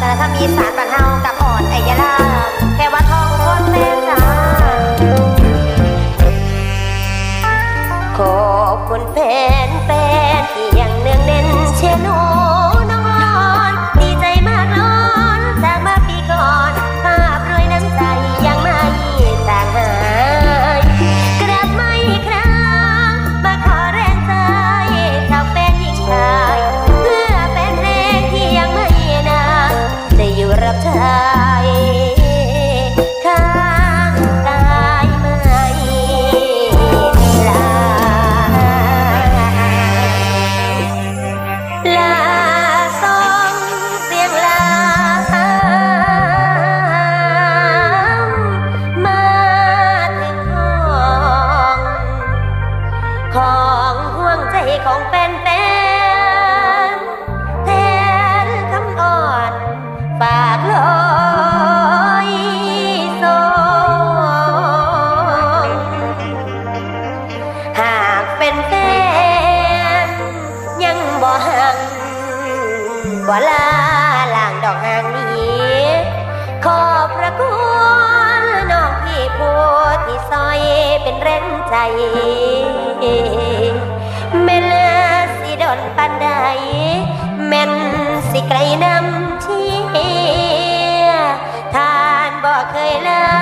แต่ถ้ามีสารบันเฮากับ องห่วงใจของแฟนแฟนแทนคำอ่อนฝากลอยสองหากเป็นแฟนยังบ่หังบ่ลาลางดอกหางนี้ขอพระคุณ โพธิซอยเป็นเรงใจ แม่นสิดนปันใดแม่นสิไกลนำเทียทานบอกเคยแลา